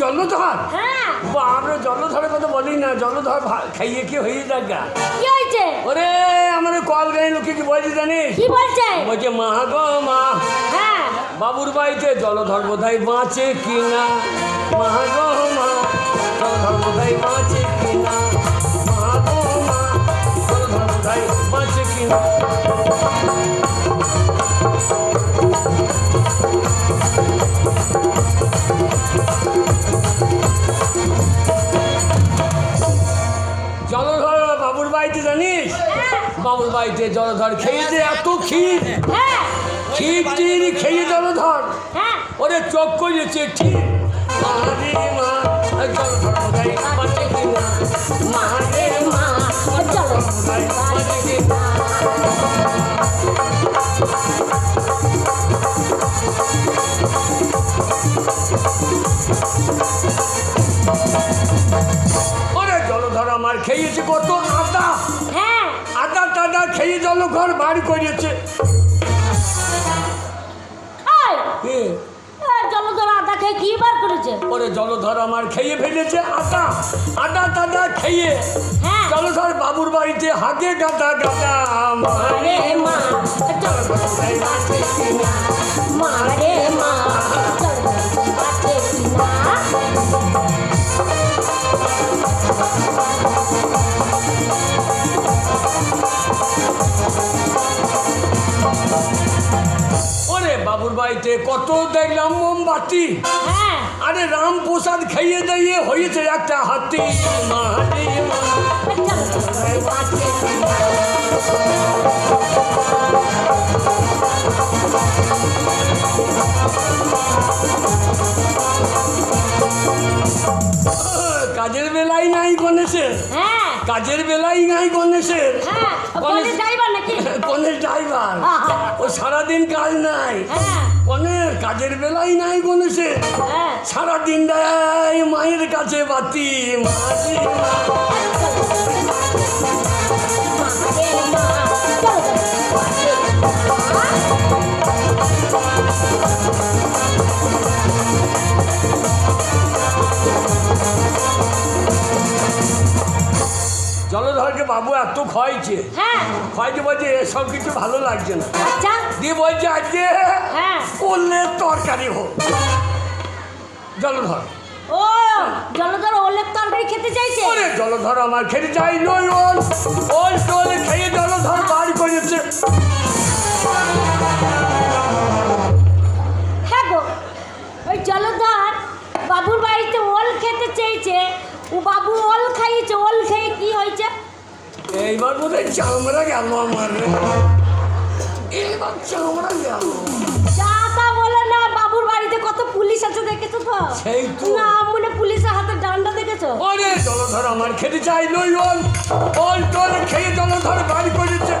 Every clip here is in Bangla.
জলধর? হ্যাঁ। বা আমরা জলধরের কথা বলি না জলধর খাইয়ে কি হয়ে যাক গা। ওরে আমার কল গায়ে লোকে কি বলছি জানিস? কি বলছে? বলছে মা গো মা। হ্যাঁ। বাবুর বাড়িতে জলধর বোধহয় বাঁচে কিনা? মা গো মা জলধর বোধহয় বাঁচে কিনা? মা গো মা জলধর বোধহয় বাঁচে কিনা? বাড়িতে জলধর খেয়েছে এত ক্ষীর। হ্যাঁ। ক্ষীর টির খেয়ে জলধর। হ্যাঁ। ওরে চোখ করেছে ঠিক মা জলধর বোধহয় বাঁচে কিনা মারে মা চলো বোধহয় বাঁচে কিনা ওরে জলধর আমার খেয়েছে কত আদা। হ্যাঁ। আদা খেয়ে খেয়ে জলঘর বাড়ি করেছে কে? এই জলধর আদা খেয়ে কি বার করেছে? ওরে জলধর আমার খেয়ে ফেলেছে টাটা খেয়ে। হ্যাঁ। জলধর বাবুর বাড়িতে হাগে গাদা গাদা। কত দেখলাম মোমবাতি? হ্যাঁ। আরে রাম প্রসাদ খাইয়ে দিয়ে হয়েছে একটা হাতি। কাজের বেলায় নাই গণেশের। হ্যাঁ। কাজের বেলায় নাই গণেশের। হ্যাঁ। গণেশ ড্রাইভার ও সারাদিন কাজ নাই। গণেশ কাজের বেলাই নাই গণেশে। হ্যাঁ। সারাদিন দেয় মায়ের কাছে বাতি মাঝি মা। বাবু এত খাইছে হ্যাঁ। খাইছে বলছে এসব কিছু ভালো লাগছে না। আচ্ছা। দিয়ে বলছে আজকে হ্যাঁ। করলে তরকারি হোক। জলধর। ও জলধর ওলের তরকারি খেতে চাইছে? ওরে জলধর আমার খেতে চাই নই ওল। ওল টোল খেয়ে জলধর বাড়ি করেছে। হ্যাঁ গো ওই জলধর বাবুর বাড়িতে ওল খেতে চেয়েছে ও বাবু ওল খাইয়েছে ওল খেয়ে কি হয়েছে? এইবার বোধ হয় চামড়া গেল আমার এইবার চামড়া গেল। যা তা বলে না বাবুর বাড়িতে কত পুলিশ আছে দেখেছ তো? সেই তো। না মনে পুলিশের হাতে ডান্ডা দেখেছ? ওরে জলধর আমার খেতে চাই নই ওল ওল টোল খেয়ে জলধর বাড়ি করেছে।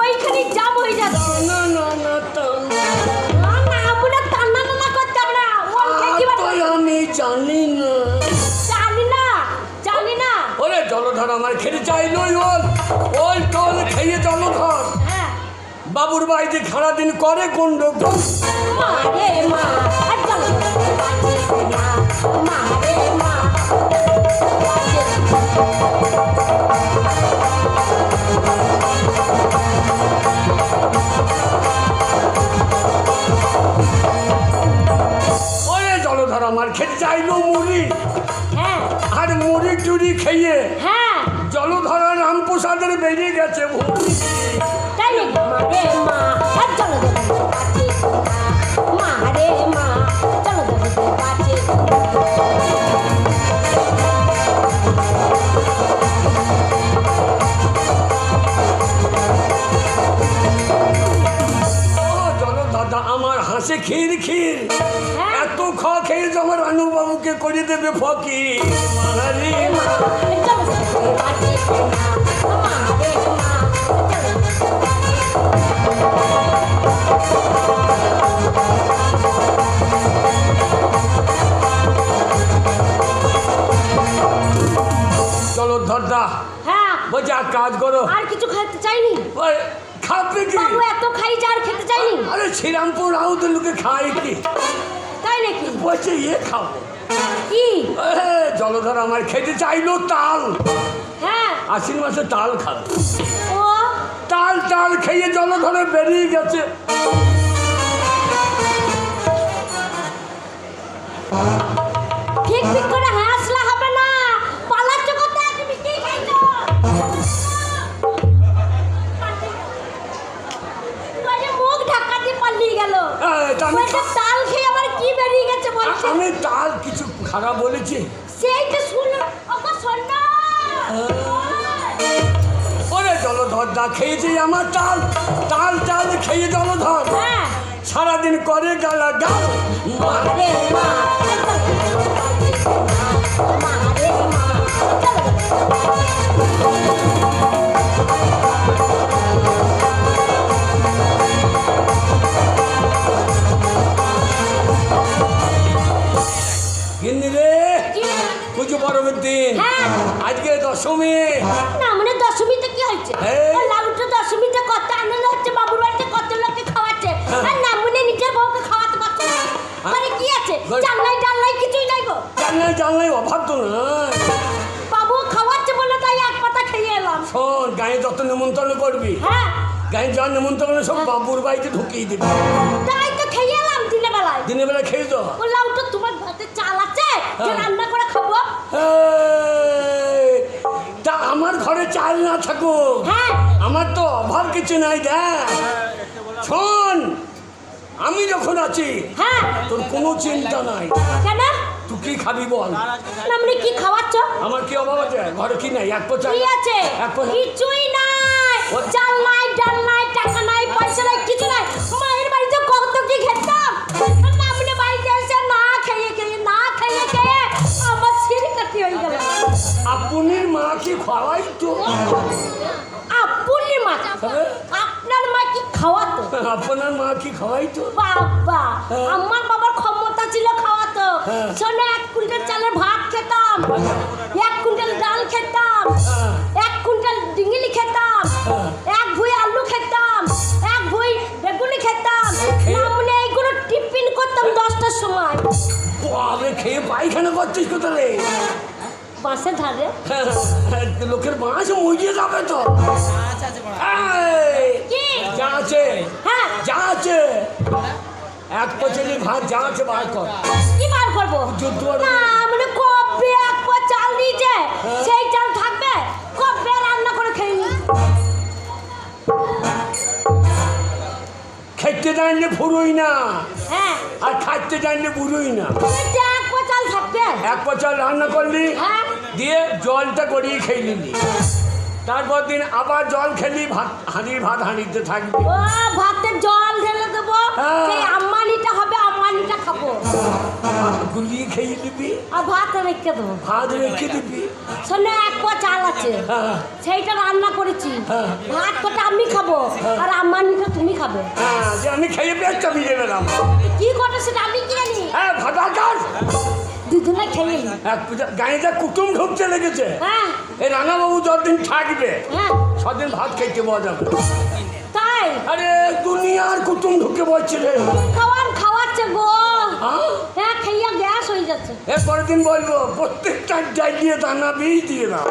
ওইখানে জাম হয়ে যাচ্ছে। না না না তা। না। না না টান্না টান্না করতে না। ওল খেয়ে কি আমি জানি না। জলধর আমার খেতে চাই নই ওল ওল টোল খেয়ে জলধর হ্যাঁ। বাবুর বাড়িতে সারাদিন করে গন্ডগোল। মা রে মা আর জলধর বাঁচে কিনা মা রে মা বাঁচে কিনা। ওরে জলধর আমার খেতে চাইলো মুড়ি। হ্যাঁ। আর মুড়ি টুড়ি খেয়ে হ্যাঁ। রামপ্রসাদের বেরিয়ে গেছে। তাই নাকি? মা মা। রে মা আমার হাসে ক্ষীর ক্ষীর। হ্যাঁ। এত খাওয়া খেয়ে যখন রানুবাবুকে করে দেবে ফকির। বলছে কাজ করো। আর কিছু খেতে চাইনি? খাবে কি? বাবু এত খাই যে আর খেতে চাইনি? আরে শ্রীরামপুর রাউত লোকে খাই কি? তাই নাকি? বলছে ইয়ে খাব। কি? জলধর আমার খেতে চাইলো তাল। হ্যাঁ। আশ্বিন মাসে তাল খাবে। ও? তাল তাল খেয়ে জলধরে বেরিয়ে গেছে। ঠিক ঠিক খেয়েছে আমার তাল তাল তাল খেয়ে জলধর হ্যাঁ। সারাদিন করে গালা গাল চলো? পুজো পরবের দিন। আজকে দশমী। হয়েছে এই। লাউটা দশমীতে কত আনন্দ হচ্ছে বাবুর বাড়িতে কত লোককে খাওয়াচ্ছে। আর না মনে নিজের বউকে খাওয়াতে পারছে না। মানে কি আছে? জানলাই কিছুই নাই গো। জানলাই জানলাই অভাব তো না বাবু খাওয়াচ্ছে বলে তাই এক পাতা খেয়ে এলাম। শোন গায়ে যত নিমন্ত্রণ করবি হ্যাঁ। গায়ে যা নিমন্ত্রণ সব বাবুর বাড়িতে ঢুকিয়ে দিবি। তাই তো খেয়ে এলাম দিনের বেলায় দিনের বেলা খেয়ে তো ও লাউটা তোমার ভাতে চাল আছে যে হ্যাঁ। রান্না করে খাব এই, তা আমার ঘরে থাকুক হ্যাঁ? আমার তো অভাব কিছু নাই দেখ। শোন আমি যখন আছি হ্যাঁ? তোর কোনো চিন্তা নাই। তুই কি খাবি বল? না মানে কি খাওয়াচ্ছ? আমার কি অভাব আছে? ঘরে কি নাই? এক পচা কি আছে? কিছুই নাই। চাল নাই ডাল নাই টাকা মা কি খাওয়াই তো। আপনি মা হ্যাঁ? আপনার মা কি খাওয়াতো? আপনার মা কি খাওয়াই তো বাবা হ্যাঁ। আমার বাবার ক্ষমতা ছিল খাওয়াতো। হ্যাঁ। শোনো এক কুইন্টাল চালের ভাত খেতাম। এক কুইন্টাল ডাল খেতাম। এক কুইন্টাল ডিঙিলি খেতাম। এক ভুই আলু খেতাম। এক ভুই বেগুনি খেতাম। মামুনি এইগুলো টিফিন করতাম দশটার সময়। খেয়ে পায়খানা করছিস কোথায় বাসে ধারে। লোকের বাঁশ মরিয়ে যাবে তো। যা আছে হ্যাঁ। যা আছে। এক পচলি ভাত যা আছে বার কর। কি বার করব? যুদ্ধ মানে কবে এক পা চাল দিয়েছে হ্যাঁ। সেই চাল থাকবে? কবে রান্না করে খেয়ে নি খেতে জানলে ফুরোই না। হ্যাঁ। আর খাইতে জানলে বুড়োই না। এক পা চাল থাকবে এক পচাল রান্না করলি হ্যাঁ। দিয়ে জলটা গড়িয়ে খেয়ে নিলি। তারপর দিন আবার জল খেলি ভাত হাঁড়ির ভাত হাঁড়িতে থাকবে। ও ভাতে জল ঢেলে দেবো। হ্যাঁ। সেই আম্মানিটা হবে আম্মানিটা খাব। গুলিয়ে খেয়ে নিবি। আর ভাত রেখে দেবো। ভাত রেখে দিবি। শোনো এক পা চাল আছে। হ্যাঁ। সেইটা রান্না করেছি। ভাত কটা আমি খাব আর আম্মানিটা তুমি খাবে। হ্যাঁ যে আমি খেয়ে পেটটা ভিজে গেলাম কি করে সেটা আমি কি জানি হ্যাঁ ভাতা। দুজনে খেয়ে নি। গায়ে যা কুটুম ঢুকতে লেগেছে। হ্যাঁ। এই রাঙাবাবু যতদিন থাকবে হ্যাঁ। সদিন ভাত খেতে পাওয়া যাবে। তাই? আরে দুনিয়ার কুটুম ঢুকে রে। খাওয়াচ্ছে গো। হ্যাঁ? হ্যাঁ খাইয়া গ্যাস হয়ে যাচ্ছে। এর পরের দিন বলব প্রত্যেকটা দিয়ে দানা বীজ দিয়ে দাও।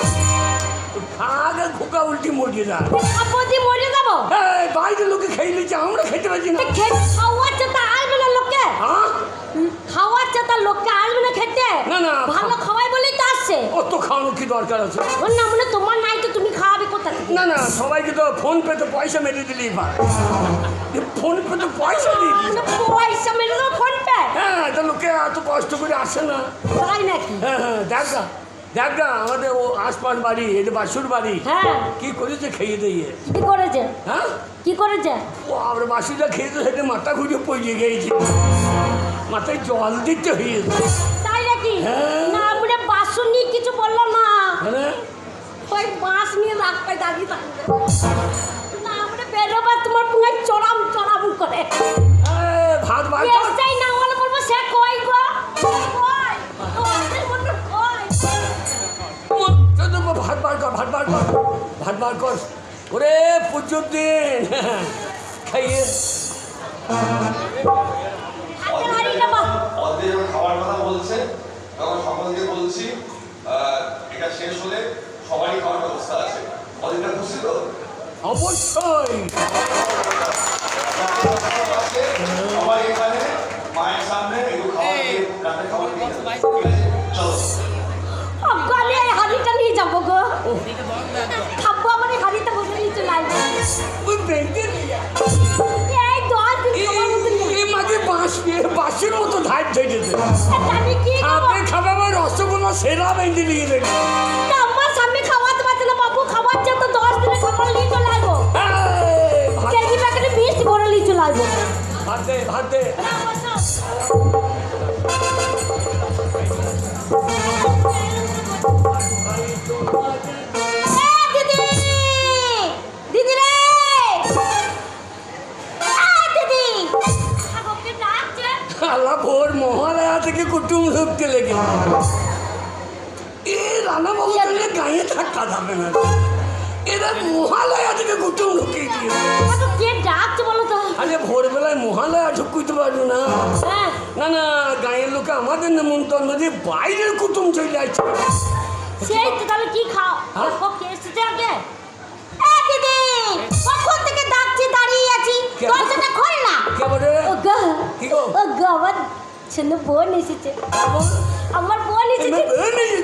আগে খোকা উল্টি মরিয়ে দাও আপদি মরে যাব? এই বাইরে লোকে খেয়ে নিচ্ছে আমরা খেতে পারছি না। খাওয়াচ্ছে তা আসবে না লোককে হ্যাঁ? খাওয়াচ্ছে তা লোককে না না, ভালো খাওয়াই বলেই তো আসছে। অত খাওয়ানো কি দরকার আছে? ওর না মানে তোমার নাই তো তুমি খাওয়াবে কোথা থেকে? না না সবাইকে তো ফোন পে তো পয়সা মেরে দিলেই ভাই ফোন পে তো পয়সা দিই পয়সা মেরে দেবো ফোন পে? হ্যাঁ তো লোকে এত কষ্ট করে আসে না। তাই নাকি? হ্যাঁ হ্যাঁ দেখ না দেখ না আমাদের ও আশপাশ বাড়ি এই বাসুর বাড়ি। হ্যাঁ। কি করেছে খেয়ে দিয়ে? কি করেছে? হ্যাঁ? কি করেছে? ও আমরা বাসুরা খেয়েছে সেটা মাথা ঘুরে পড়ে গিয়েছে। মাথায় জল দিতে হয়েছে। হ্যাঁ। না মানে বাসন নিয়ে কিছু বলল না। হ্যাঁ ওই বাঁশ নিয়ে রাস্তায় দাঁড়িয়ে থাকবে। না মানে বেরোবার তোমার পুঙ্গায় চড়াম চড়াম করে। ভাত না হলে বলব সে কই গো ভাত বার কর ভাত বার কর ভাত বার কর। ওরে পুজোর দিন। খাইয়ে হাতের হাড়িটা বা অদ্রে যখন খাবার কথা বলছে তখন সকলকে বলছি এটা শেষ হলে সবারই খাওয়ার ব্যবস্থা আছে। অদিনটা খুশি তো? অবশ্যই। সবাই এখানে মায়ের সামনে একটু খাওয়া দিয়ে রাতে খাবার চলো। নিয়ে মতো ধার ধরেছে আপনি খাবে? আমার রসগোল্লা সেরা বেঁধে নিয়ে দেবে তা আমার স্বামী খাওয়াতে থেকে কুটুম ঢুকতে লেগে এ রানা বাবু গায়ে থাকা যাবে না। এরা মহালয়া থেকে কুটুম ঢুকিয়ে কে ডাকছে বলো তো? আরে ভোরবেলায় মহালয়া ঢুকুইতে পারব না। হ্যাঁ। না না গায়ের লোকে আমাদের নেমন্তন্ন দিয়ে বাইরের কুটুম চলে আসছে। সেই তো তাহলে কি খাও? হ্যাঁ? কে এসেছে আগে? কখন থেকে ডাকছি দাঁড়িয়ে আছি? দরজাটা খোল না। কে বলে? ও গো কি গো? ও গো আমার বোন এসেছে আমার বোন এসেছে আমার বোন এই-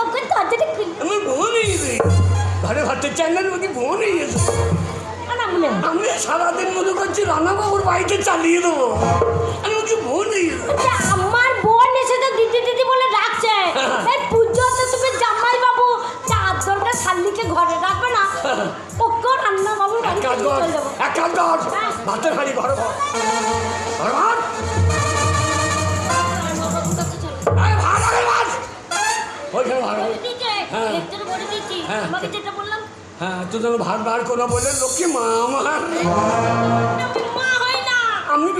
ওকে দরজাটা খুল আমার বোন এই ঘরে ভাতে চাই না ওকে বোন এই এসে। না আমি সারাদিন মনে করছি রানা বাবুর বাড়িতে চালিয়ে দেবো আমি ওকে বোন আমার বোন এসেছে দিদি দিদি বলে ডাকছে এই পুজোতে তুমি জামাই বাবু চাদরটা শালিকে ঘরে রাখবে না ওকে এক কাজ কর এক কাজ কর। ভাতের হাড়ি ঘরে ঘর। হ্যাঁ। হ্যাঁ। যেটা বললাম। হ্যাঁ তুই যেন ভাত বার করে বলে লক্ষ্মী মা আমার হয় আমি